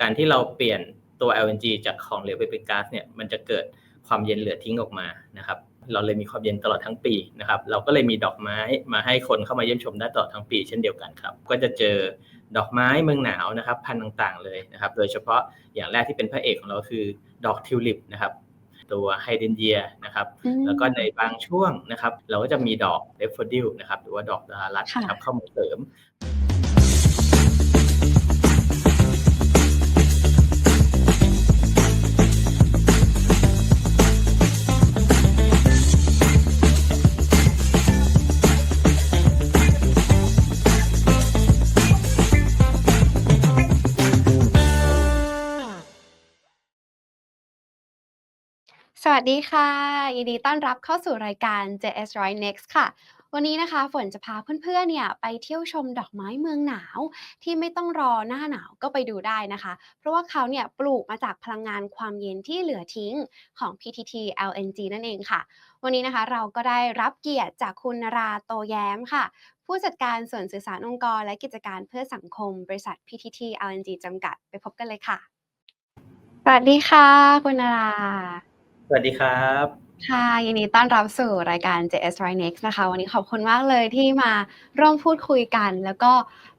การที่เราเปลี่ยนตัว LNG จากของเหลวไปเป็นก๊าซเนี่ยมันจะเกิดความเย็นเหลือทิ้งออกมานะครับเราเลยมีความเย็นตลอดทั้งปีนะครับเราก็เลยมีดอกไม้มาให้คนเข้ามาเยี่ยมชมได้ตลอดทั้งปี เช่นเดียวกันครับ ก็จะเจอดอกไม้เมืองหนาวนะครับพันธุ์ต่างๆเลยนะครับ โดยเฉพาะอย่างแรกที่เป็นพระเอกของเราคือดอกทิวลิปนะครับตัวไฮเดนเยียนะครับอืมแล้วก็ในบางช่วงนะครับ เราก็จะมีดอกเดฟโฟดิลนะครับ หรือว่าดอกดารัตค่ะนะครับเข้ามาเสริม วัสดีค่ะ ยินดีต้อนรับเข้าสู่รายการ JS r i Next ค่ะ วันนี้นะคะฝนจะพาเพื่อนๆ เนี่ยไปเที่ยวชมดอกไม้เมืองหนาว ที่ไม่ต้องรอหน้าหนาวก็ไปดูได้นะคะ เพราะว่าเขาเนี่ยปลูกมาจากพลังงานความเย็นที่เหลือทิ้งของ PTT LNG นั่นเองค่ะ วันนี้นะคะเราก็ได้รับเกียรติจากคุณนราโตแย้มค่ะผู้จัดการส่วนสื่อสารองค์กร และกิจการเพื่อสังคม บริษัท PTT LNG จำกัด ไปพบกันเลยค่ะ สวัสดีค่ะ คุณนารา สวัสดีครับ ค่ะ ยินดีต้อนรับสู่รายการ JS r i Next นะคะ วันนี้ขอบคุณมากเลยที่มาร่วมพูดคุยกัน แล้วก็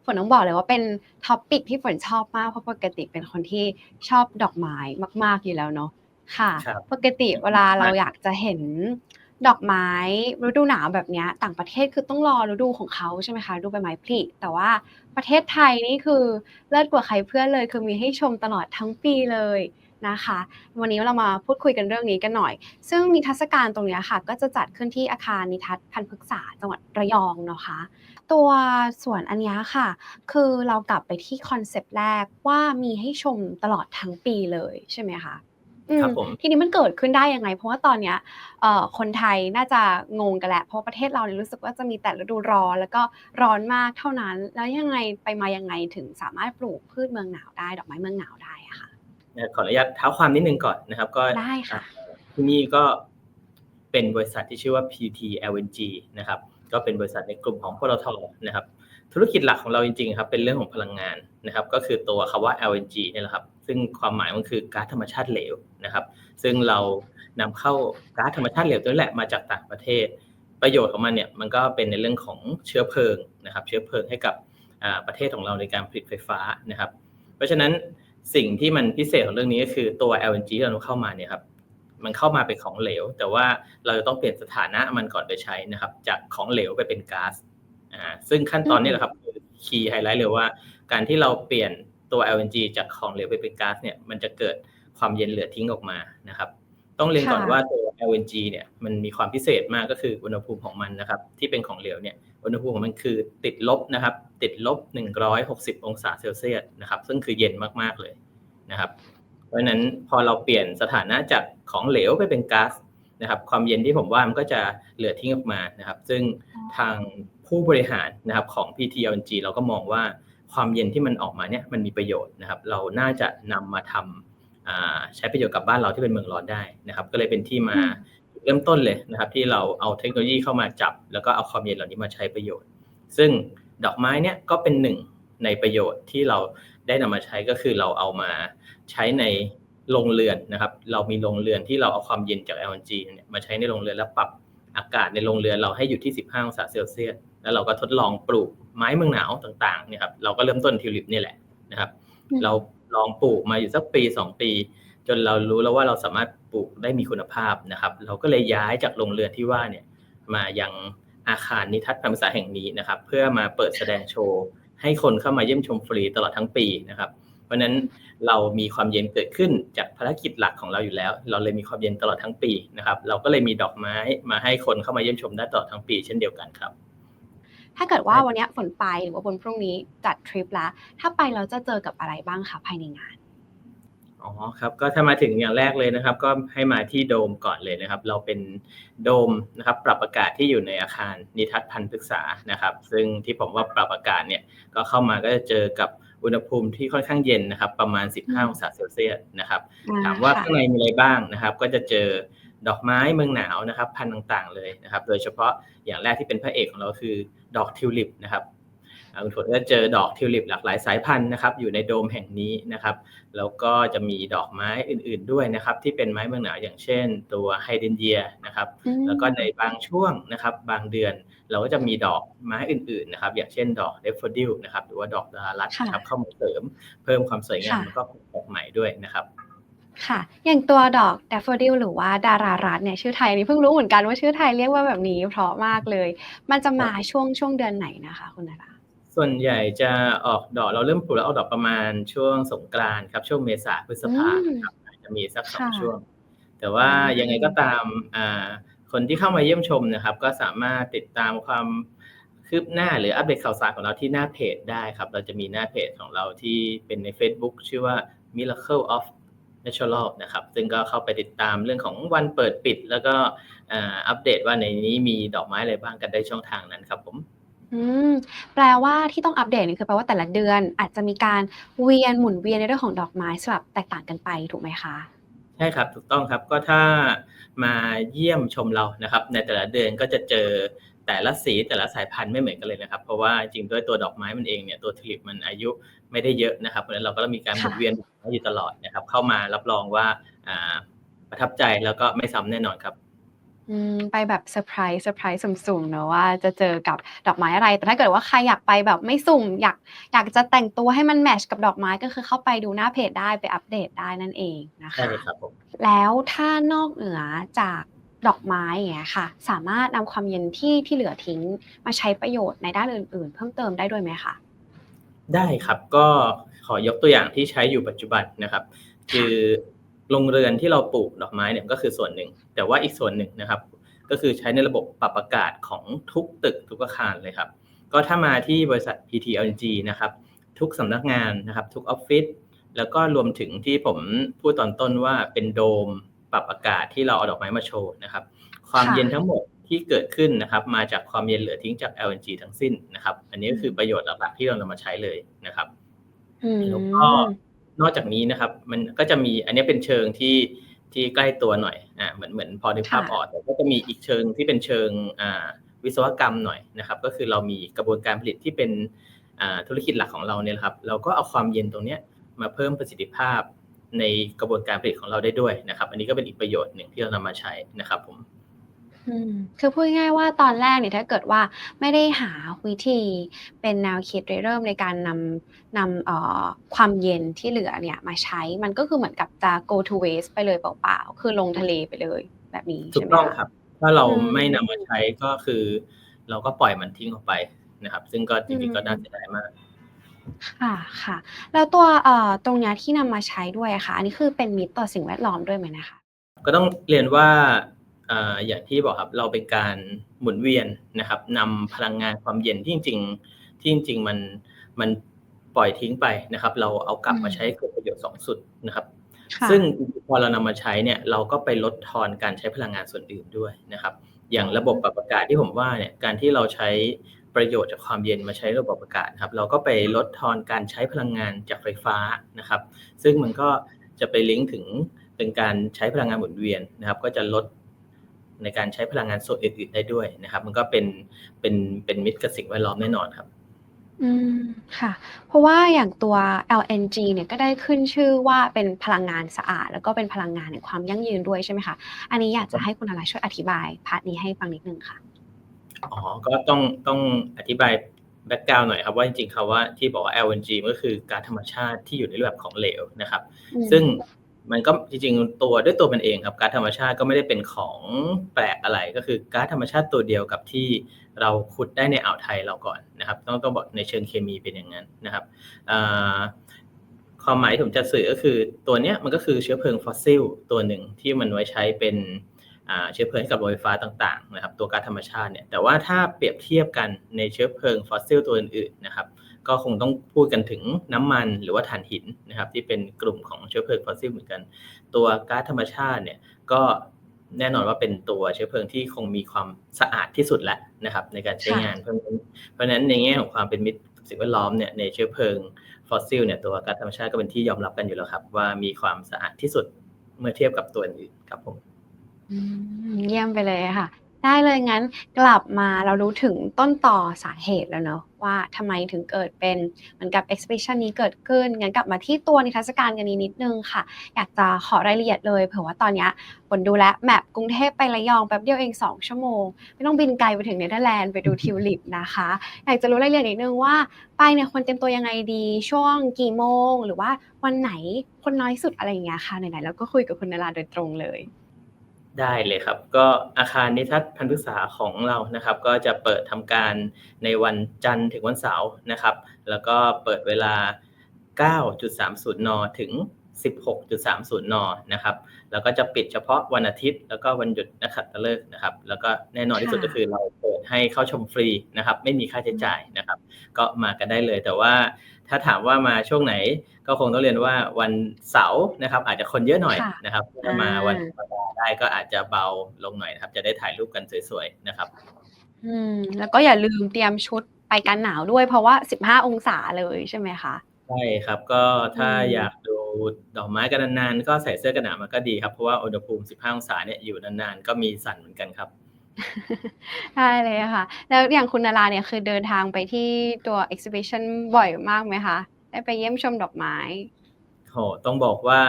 ฝนต้องบอกเลยว่าเป็นท็อปิกที่ฝนชอบมาก เพราะปกติเป็นคนที่ชอบดอกไม้มาก ๆ อยู่แล้วเนาะ ค่ะ ครับ ปกติเวลาเราอยากจะเห็นดอกไม้ฤดูหนาวแบบเนี้ยต่างประเทศคือต้องรอฤดูของเขาใช่ไหมคะฤดูใบไม้ผลิแต่ว่าประเทศไทยนี่คือเลิศกว่าใครเพื่อนเลย คือมีให้ชมตลอดทั้งปีเลย นะคะ วันนี้เรามาพูดคุยกันเรื่องนี้กันหน่อย ซึ่งนิทรรศการตรงเนี้ยค่ะ ก็จะจัดขึ้นที่อาคารนิทัศน์พันธุ์พฤกษาจังหวัดระยองเนาะคะ ตัวส่วนอันเนี้ยค่ะ คือเรากลับไปที่คอนเซปต์แรกว่ามีให้ชมตลอดทั้งปีเลยใช่ไหมคะอืมครับผมทีนี้มันเกิดขึ้นได้ยังไง เพราะว่าตอนเนี้ยเอ่อคนไทยน่าจะงงกันแหละ เพราะว่าประเทศเราเนี่ยรู้สึกว่าจะมีแต่ฤดูร้อนแล้วก็ร้อนมากเท่านั้น แล้วยังไงไปมายังไงถึงสามารถปลูกพืชเมืองหนาวได้ ดอกไม้เมืองหนาวได้อะค่ะ ขออนุญาตเท้าความนิดนึงก่อนนะครับ ก็ได้ค่ะอ่าที่นี่ก็เป็นบริษัทที่ชื่อว่า PT LNG นะครับ ก็เป็นบริษัทในกลุ่มของปตทนะครับ ธุรกิจหลักของเราจริงๆครับเป็นเรื่องของพลังงานนะครับ ก็คือตัวคำว่า LNG เนี่ยแหละครับ ซึ่งความหมายมันคือก๊าซธรรมชาติเหลวนะครับ ซึ่งเรานำเข้าก๊าซธรรมชาติเหลวตัวนี้แหละมาจากต่างประเทศ ประโยชน์ของมันเนี่ยมันก็เป็นในเรื่องของเชื้อเพลิงนะครับ เชื้อเพลิงให้กับอ่าประเทศของเราในการผลิตไฟฟ้านะครับ เพราะฉะนั้น สิ่งที่มันพิเศษของเรื่องนี้ก็คือตัว LNG ที่เราเข้ามาเนี่ยครับมันเข้ามาเป็นของเหลว แต่ว่าเราจะต้องเปลี่ยนสถานะมันก่อนไปใช้นะครับ จากของเหลวไปเป็นก๊าซอ่าซึ่งขั้นตอนนี้แหละครับคือคีย์ไฮไลท์เลยว่า การที่เราเปลี่ยนตัว LNG จากของเหลวไปเป็นก๊าซเนี่ยมันจะเกิดความเย็นเหลือทิ้งออกมานะครับ ต้องเรียนก่อนค่ะว่าตัว LNG เนี่ยมันมีความพิเศษมากก็คืออุณหภูมิของมันนะครับที่เป็นของเหลวเนี่ยอุณหภูมิของมันคือติดลบนะครับติดลบ 160 องศาเซลเซียสนะครับซึ่งคือเย็นมากๆเลยนะครับเพราะฉะนั้นพอเราเปลี่ยนสถานะจากของเหลวไปเป็นก๊าซนะครับความเย็นที่ผมว่ามันก็จะเหลือทิ้งออกมานะครับ ซึ่งทางผู้บริหารนะครับของ PTLNG เราก็มองว่าความเย็นที่มันออกมาเนี่ยมันมีประโยชน์นะครับ เราน่าจะนำมาทำอ่า ใช้ประโยชน์กับบ้านเราที่เป็นเมืองร้อนได้นะครับ ก็เลยเป็นที่มาอืมเริ่มต้นเลยนะครับ ที่เราเอาเทคโนโลยีเข้ามาจับ แล้วก็เอาความเย็นเหล่านี้มาใช้ประโยชน์ ซึ่งดอกไม้เนี่ยก็เป็นหนึ่งในประโยชน์ที่เราได้นำมาใช้ก็คือเราเอามาใช้ในโรงเรือนนะครับ เรามีโรงเรือนที่เราเอาความเย็นจาก LNG เนี่ยมาใช้ในโรงเรือนแล้วปรับอากาศในโรงเรือนเราให้อยู่ที่ 15 องศาเซลเซียส แล้วเราก็ทดลองปลูกไม้เมืองหนาวต่างๆเนี่ยครับ เราก็เริ่มต้นทิวลิปนี่แหละนะครับอืมเรา ลองปลูกมาอยู่สักปี2ปี จนเรารู้แล้วว่าเราสามารถปลูกได้มีคุณภาพนะครับ เราก็เลยย้ายจากโรงเรือนที่ว่าเนี่ยมายังอาคารนิทัศน์การศึกษาแห่งนี้นะครับ เพื่อมาเปิดแสดงโชว์ให้คนเข้ามาเยี่ยมชมฟรีตลอดทั้งปีนะครับ เพราะฉะนั้นเรามีความเย็นเกิดขึ้นจากภารกิจหลักของเราอยู่แล้ว เราเลยมีความเย็นตลอดทั้งปีนะครับ เราก็เลยมีดอกไม้มาให้คนเข้ามาเยี่ยมชมได้ตลอดทั้งปี เช่นเดียวกันครับ ถ้าเกิดว่าวันเนี้ยฝนไปหรือว่าวันพรุ่งนี้จัดทริปแล้ว ถ้าไปเราจะเจอกับอะไรบ้างคะภายในงานอ๋อครับก็ถ้ามาถึงอย่างแรกเลยนะครับ ก็ให้มาที่โดมก่อนเลยนะครับ เราเป็นโดมนะครับ ปรับอากาศที่อยู่ในอาคารนิทัศน์พันธุ์ศึกษานะครับ ซึ่งที่ผมว่าปรับอากาศเนี่ยก็เข้ามาก็จะเจอกับอุณหภูมิที่ค่อนข้างเย็นนะครับ ประมาณ 15 องศาเซลเซียสนะครับอ่ถามว่าค่ะข้างในมีอะไรบ้างนะครับ ก็จะเจอ ดอกไม้เมืองหนาวนะครับ พันธุ์ต่างๆเลยนะครับ โดยเฉพาะอย่างแรกที่เป็นพระเอกของเราคือดอกทิวลิปนะครับอ่าคุณฝนก็จะเจอดอกทิวลิปหลากหลายสายพันธุ์นะครับ อยู่ในโดมแห่งนี้นะครับ แล้วก็จะมีดอกไม้อื่น ๆด้วยนะครับ ที่เป็นไม้เมืองหนาวอย่างเช่น ตัวไฮเดรนเยียนะครับอืมแล้วก็ในบางช่วงนะครับ บางเดือนเราก็จะมีดอกไม้อื่น ๆ นะครับ อย่างเช่นดอกเดฟโฟดิลนะครับ หรือว่าดอกดารารัตค่ะนะครับเข้ามาเสริมเพิ่มความสวยงามค่ะแล้วก็ความแปลกใหม่ด้วยนะครับ ค่ะ อย่างตัวดอกแดฟโฟดิลหรือว่าดารารัตน์เนี่ยชื่อไทยอันนี้เพิ่งรู้เหมือนกันว่าชื่อไทยเรียกว่าแบบนี้เพราะมากเลย มันจะมาช่วงช่วงเดือนไหนนะคะ คุณนาราส่วนใหญ่จะออกดอกเราเริ่มปลูกแล้วออกดอกประมาณช่วงสงกรานต์ครับ ช่วงเมษาพฤษภาอืมครับอาจจะมีสักสองค่ะช่วง แต่ว่าอืมยังไงก็ตามอ่าคนที่เข้ามาเยี่ยมชมนะครับ ก็สามารถติดตามความคืบหน้าหรืออัปเดตข่าวสารของเราที่หน้าเพจได้ครับ เราจะมีหน้าเพจของเราที่เป็นใน Facebook ชื่อว่า Miracle of Natural นะครับ ซึ่งก็เข้าไปติดตามเรื่องของวันเปิดปิด แล้วก็อ่าอัปเดตว่าในนี้มีดอกไม้อะไรบ้างกันได้ช่องทางนั้นครับผมอืมแปลว่าที่ต้องอัปเดตนี่คือแปลว่าแต่ละเดือนอาจจะมีการเวียนหมุนเวียนในเรื่องของดอกไม้สลับแตกต่างกันไปถูกไหมคะใช่ครับถูกต้องครับก็ถ้ามาเยี่ยมชมเรานะครับ ในแต่ละเดือนก็จะเจอแต่ละสีแต่ละสายพันธุ์ไม่เหมือนกันเลยนะครับ เพราะว่าจริงด้วยตัวดอกไม้มันเองเนี่ยตัวทิวลิปมันอายุไม่ได้เยอะนะครับเพราะฉะนั้นเราก็ต้องมีการหมุนค่ะเวียน ดอกไม้อยู่ตลอดนะครับ เข้ามารับรองว่าอ่าประทับใจแล้วก็ไม่ซ้ำแน่นอนครับอืมไปแบบเซอร์ไพรส์เซอร์ไพรส์สุ่มๆเนอะว่าจะเจอกับดอกไม้อะไร แต่ถ้าเกิดว่าใครอยากไปแบบไม่สุ่ม อยากอยากจะแต่งตัวให้มันแมทช์กับดอกไม้ก็คือเข้าไปดูหน้าเพจได้ไปอัปเดตได้นั่นเองนะใช่คะครับผมแล้วถ้านอกเหนือจากดอกไม้อย่างเงี้ยค่ะ สามารถนำความเย็นที่ที่เหลือทิ้งมาใช้ประโยชน์ในด้านอื่น ๆ เพิ่มเติมได้ด้วยไหมคะได้ครับก็ ขอยกตัวอย่างที่ใช้อยู่ปัจจุบันนะครับ คือโรงเรือนที่เราปลูกดอกไม้เนี่ยก็คือส่วนหนึ่ง แต่ว่าอีกส่วนหนึ่งนะครับ ก็คือใช้ในระบบปรับอากาศของทุกตึกทุกอาคารเลยครับ ก็ถ้ามาที่บริษัท PTLG นะครับ ทุกสำนักงานนะครับ ทุกออฟฟิศแล้วก็รวมถึงที่ผมพูดตอนต้นว่าเป็นโดมปรับอากาศที่เราเอาดอกไม้มาโชว์นะครับ ความเย็นทั้งหมดที่เกิดขึ้นนะครับ มาจากความเย็นเหลือทิ้งจาก LNG ทั้งสิ้นนะครับ อันนี้ก็คือประโยชน์หลักๆที่เรานำมาใช้เลยนะครับ แล้วก็นอกจากนี้นะครับ มันก็จะมีอันนี้เป็นเชิงที่ที่ใกล้ตัวหน่อยอ่าเหมือนเหมือนพอในกภาพค่ะออกแต่ก็จะมีอีกเชิงที่เป็นเชิงอ่าวิศวกรรมหน่อยนะครับ ก็คือเรามีกระบวนการผลิตที่เป็นอ่าธุรกิจหลักของเราเนี่ยแหละครับ เราก็เอาความเย็นตรงเนี้ยมาเพิ่มประสิทธิภาพในกระบวนการผลิตของเราได้ด้วยนะครับ อันนี้ก็เป็นอีกประโยชน์หนึ่งที่เรานำมาใช้นะครับผม อืม คือพูดง่าย ๆ ว่าตอนแรกเนี่ย ถ้าเกิดว่าไม่ได้หาวิธีเป็นแนวคิดเริ่มในการนำ นำ เอ่อ ความเย็นที่เหลือเนี่ยมาใช้ มันก็คือเหมือนกับจะ go to waste ไปเลยเปล่า ๆ คือลงทะเลไปเลย แบบนี้ถูใช่กไหมต้องคะ ครับ ถ้าเราอืม ไม่นำมาใช้ ก็คือ เราก็ปล่อยมันทิ้งออกไปนะครับ ซึ่งก็ จอืริงมๆก็น่าเสียดายมาก ค่ะค่ะแล้วตัว เอ่อ ตรงเนี้ยที่นำมาใช้ด้วยอะค่ะ อันนี้คือเป็นมิตรต่อสิ่งแวดล้อมด้วยไหมนะคะ ก็ต้องเรียนว่าเอ่ออย่างที่บอกครับเราเป็นการหมุนเวียนนะครับนำพลังงานความเย็นที่จริงๆที่จริงๆมันมันปล่อยทิ้งไปนะครับ เราเอากลับมาอืมใช้เกิดประโยชน์สองสุดนะครับค่ะซึ่งพอเรานำมาใช้เนี่ยเราก็ไปลดทอนการใช้พลังงานส่วนอื่นด้วยนะครับ อย่างระบบปรับอากาศที่ผมว่าเนี่ยการที่เราใช้ประโยชน์จากความเย็นมาใช้ระบบอากาศนะครับ เราก็ไปลดทอนการใช้พลังงานจากไฟฟ้านะครับ ซึ่งมันก็จะไปลิงก์ถึงเป็นการใช้พลังงานหมุนเวียนนะครับ ก็จะลด ในการใช้พลังงานส่วนอื่นๆได้ด้วยนะครับ มันก็เป็นเป็นเป็นมิตรกับสิ่งแวดล้อมแน่นอนครับ อืมค่ะ เพราะว่าอย่างตัว LNG เนี่ยก็ได้ขึ้นชื่อว่าเป็นพลังงานสะอาด แล้วก็เป็นพลังงานแห่งความยั่งยืนด้วยใช่ไหมคะอันนี้อยากจะให้คุณอะไรช่วยอธิบายพาร์ทนี้ให้ฟังนิดนึงค่ะอ๋อก็ต้องต้องอธิบายแบ็กกราวหน่อยครับว่าจริงๆคำว่าที่บอกว่า LNG มันก็คือก๊าซธรรมชาติที่อยู่ในรูปแบบของเหลวนะครับอืมซึ่ง มันก็จริงๆตัวด้วยตัวมันเองครับก๊าซธรรมชาติก็ไม่ได้เป็นของแปลกอะไรก็คือก๊าซธรรมชาติตัวเดียวกับที่เราขุดได้ในอ่าวไทยเราก่อนนะครับ ต้องต้องบอกในเชิงเคมีเป็นอย่างนั้นนะครับความหมายที่ผมจะสื่อก็คือตัวเนี้ยมันก็คือเชื้อเพลิงฟอสซิลตัวหนึ่งที่มันไว้ใช้เป็นเชื้อเพลิงให้กับโรงไฟฟ้าต่างๆนะครับตัวก๊าซธรรมชาติเนี่ยแต่ว่าถ้าเปรียบเทียบกันในเชื้อเพลิงฟอสซิลตัวอื่นๆนะครับ ก็คงต้องพูดกันถึงน้ำมันหรือว่าถ่านหินนะครับที่เป็นกลุ่มของเชื้อเพลิงฟอสซิลเหมือนกัน ตัวก๊าซธรรมชาติเนี่ยก็แน่นอนว่าเป็นตัวเชื้อเพลิงที่คงมีความสะอาดที่สุดแล้วนะครับในการใช้งานเพราะฉะนั้นเพราะฉะนั้นในแง่ของความเป็นมิตรสิ่งแวดล้อมเนี่ยในเชื้อเพลิงฟอสซิลเนี่ยตัวก๊าซธรรมชาติก็เป็นที่ยอมรับกันอยู่แล้วครับ ว่ามีความสะอาดที่สุดเมื่อเทียบกับตัวอื่นครับผมเยี่ยมไปเลยค่ะ ได้เลยงั้นกลับมาเรารู้ถึงต้นต่อสาเหตุแล้วเนอะว่าทำไมถึงเกิดเป็นเหมือนกับ exhibition นี้เกิดขึ้น งั้นกลับมาที่ตัวนิทรรศการกันนี้นิดนึงค่ะ อยากจะขอรายละเอียดเลยเผื่อว่าตอนนี้ยฝนดูแลแมปกรุงเทพไประยองแป๊บเดียวเอง 2 ชั่วโมง ไม่ต้องบินไกลไปถึงเนเธอร์แลนด์ไปดูทิวลิปนะคะ อยากจะรู้รายละเอียดนิดนึงว่า ไปเนี่ยควรเตรียมตัวยังไงดีช่วงกี่โมง หรือว่าวันไหนคนน้อยสุดอะไรอย่างเงี้ยค่ะไหนๆเราก็คุยกับคุณนาราโดยตรงเลย ได้เลยครับ ก็อาคารนิทัศน์พันธุศึกษาของเรานะครับ ก็จะเปิดทำการในวันจันทร์ถึงวันเสาร์นะครับ แล้วก็เปิดเวลา 9.30 น ถึง 16.30 นนะครับ แล้วก็จะปิดเฉพาะวันอาทิตย์ แล้วก็วันหยุดนักขัตฤกษ์นะครับ แล้วก็แน่นอนที่สุดค่ะก็คือเราเปิดให้เข้าชมฟรีนะครับ ไม่มีค่าใช้จ่ายนะครับ ก็มากันได้เลย แต่ว่าถ้าถามว่ามาช่วงไหนก็คงต้องเรียนว่าวันเสาร์นะครับ อาจจะคนเยอะหน่อยค่ะนะครับถ้ามาวันธรรมดา ได้ก็อาจจะเบาลงหน่อยนะครับ จะได้ถ่ายรูปกันสวยๆนะครับ อืม แล้วก็อย่าลืมเตรียมชุดไปกันหนาวด้วยเพราะว่า 15 องศาเลยใช่ไหมคะใช่ครับก็ถ้าอืมอยากดูดอกไม้กันนานๆก็ใส่เสื้อกันหนาวมาก็ดีครับเพราะว่าอุณหภูมิ 15 องศาเนี่ยอยู่นานๆ ก็มีสั่นเหมือนกันครับได้เลยค่ะ แล้วอย่างคุณนาราเนี่ยคือเดินทางไปที่ตัว exhibition บ่อยมากไหมคะ ได้ไปเยี่ยมชมดอกไม้โหต้องบอกว่า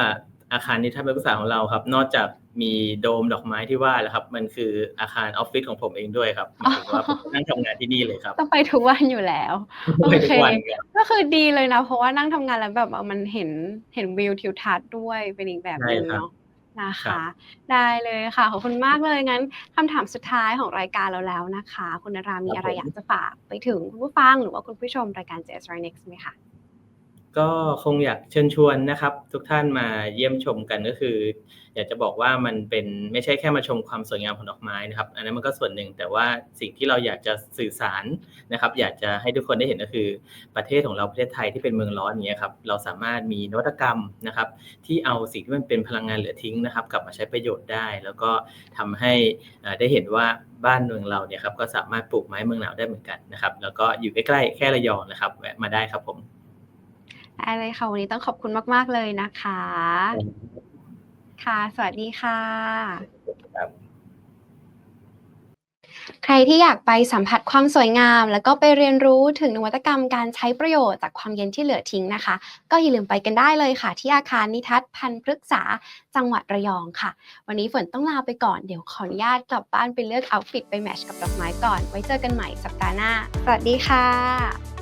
อาคารนิทัศน์ศึกษาของเราครับ นอกจากมีโดมดอกไม้ที่ว่าแล้วครับ มันคืออาคารออฟฟิศของผมเองด้วยครับหมายถึงว่าผมนั่งทำงานที่นี่เลยครับ ต้องไปทุกวันอยู่แล้วโอไปทุเคกวันครับก็คือดีเลยนะ เพราะว่านั่งทำงานแล้วแบบเออมันเห็นเห็นวิวทิวทัศน์ด้วยเป็นอีกแบบหนึงใช่ครับเนาะนะครัคะบได้เลยค่ะขอบคุณมากเลยงั้นคำถามสุดท้ายของรายการเราแล้วนะคะ คุณนารามีอะไรอยากจะฝากไปถึงคุณผู้ฟังหรือว่าคุณผู้ชมรายการ JS r i Next ไหมคะ ก็คงอยากเชิญชวนนะครับ ทุกท่านมาเยี่ยมชมกันก็คือ อยากจะบอกว่ามันเป็นไม่ใช่แค่มาชมความสวยงามของดอกไม้นะครับ อันนั้นมันก็ส่วนหนึ่งแต่ว่าสิ่งที่เราอยากจะสื่อสารนะครับ อยากจะให้ทุกคนได้เห็นก็คือ ประเทศของเราประเทศไทยที่เป็นเมืองร้อนอย่างเงี้ยครับเราสามารถมีนวัตกรรมนะครับ ที่เอาสิ่งที่มันเป็นพลังงานเหลือทิ้งนะครับ กลับมาใช้ประโยชน์ได้ แล้วก็ทำให้ได้เห็นว่าบ้านเมืองเราเนี่ยครับก็สามารถปลูกไม้เมืองหนาวได้เหมือนกันนะครับ แล้วก็อยู่ใกล้ๆแค่ระยองนะครับแวะมาได้ครับผม ได้เลยค่ะ วันนี้ต้องขอบคุณมาก ๆ เลยนะคะ ค่ะ สวัสดีค่ะครับใครที่อยากไปสัมผัสความสวยงาม แล้วก็ไปเรียนรู้ถึงนวัตกรรมการใช้ประโยชน์จากความเย็นที่เหลือทิ้งนะคะ ก็อย่าลืมไปกันได้เลยค่ะ ที่อาคารนิทัศน์พันธุ์พฤกษาจังหวัดระยองค่ะ วันนี้ฝนต้องลาไปก่อน เดี๋ยวขออนุญาตกลับบ้านไปเลือกเอาท์ฟิตไปแมทช์กับดอกไม้ก่อน ไว้เจอกันใหม่สัปดาห์หน้า สวัสดีค่ะ